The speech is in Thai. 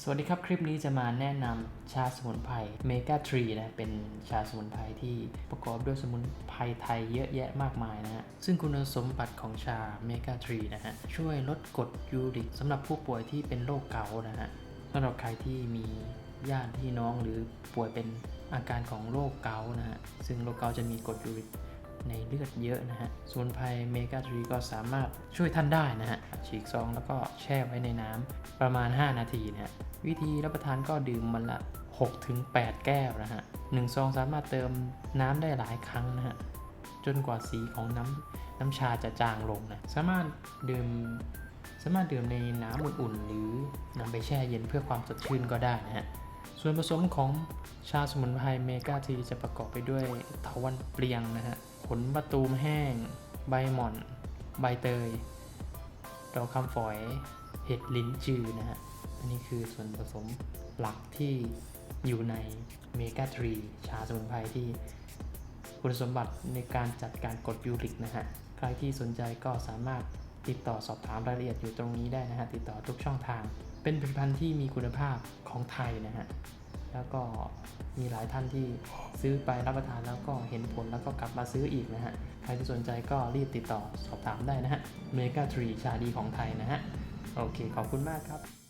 สวัสดีครับ คลิปนี้จะมาแนะนำชาสมุนไพรเมกาทรีนะ เป็นชาสมุนไพรที่ประกอบด้วยสมุนไพรไทยเยอะแยะมากมายนะฮะ ซึ่งคุณสมบัติของชาเมกาทรีนะฮะ ช่วยลดกรดยูริกสำหรับผู้ป่วยที่เป็นโรคเกาต์นะฮะสำหรับใครที่มีญาติพี่น้องหรือป่วยเป็นอาการของโรคเกาต์นะฮะ ซึ่งโรคเกาต์จะมีกรดยูริก ในเลือดเยอะนะฮะสมุนไพรเมกาทรีก็สามารถช่วยท่านได้นะฮะฉีกซองแล้วก็แช่ไว้ในน้ำประมาณ 5 นาทีนะฮะวิธีรับประทานก็ดื่มมันละ 6-8 แก้วนะฮะหนึ่งซองสามารถเติมน้ำได้หลายครั้งนะฮะจนกว่าสีของน้ำน้ำชาจะจางลงนะสามารถดื่มสามารถดื่มในน้ำอุ่นๆ หรือนำไปแช่เย็นเพื่อความสดชื่นก็ได้นะฮะ ส่วนผสมของชาสมุนไพรเมกาทีจะประกอบไปด้วยเถาวันเปลียงนะฮะผลมะตูมแห้ง ใบหม่อน ใบเตย ดอกคำฝอย เห็ดลิ้นจือนะฮะ อันนี้คือส่วนผสมหลักที่อยู่ในเมกาทรีชาสมุนไพรที่คุณสมบัติในการจัดการกรดยูริกนะฮะ ใครที่สนใจก็สามารถ ติดต่อสอบถามรายละเอียดอยู่ตรงนี้ได้นะฮะติดต่อทุกช่องทาง เป็นผลิตภัณฑ์ที่มีคุณภาพของไทยนะฮะแล้วก็มีหลายท่านที่ซื้อไปรับประทานแล้วก็เห็นผลแล้วก็กลับมาซื้ออีกนะฮะ ใครที่สนใจก็รีบติดต่อสอบถามได้นะฮะเมกาทรีชาดีของไทยนะฮะ โอเค ขอบคุณมากครับ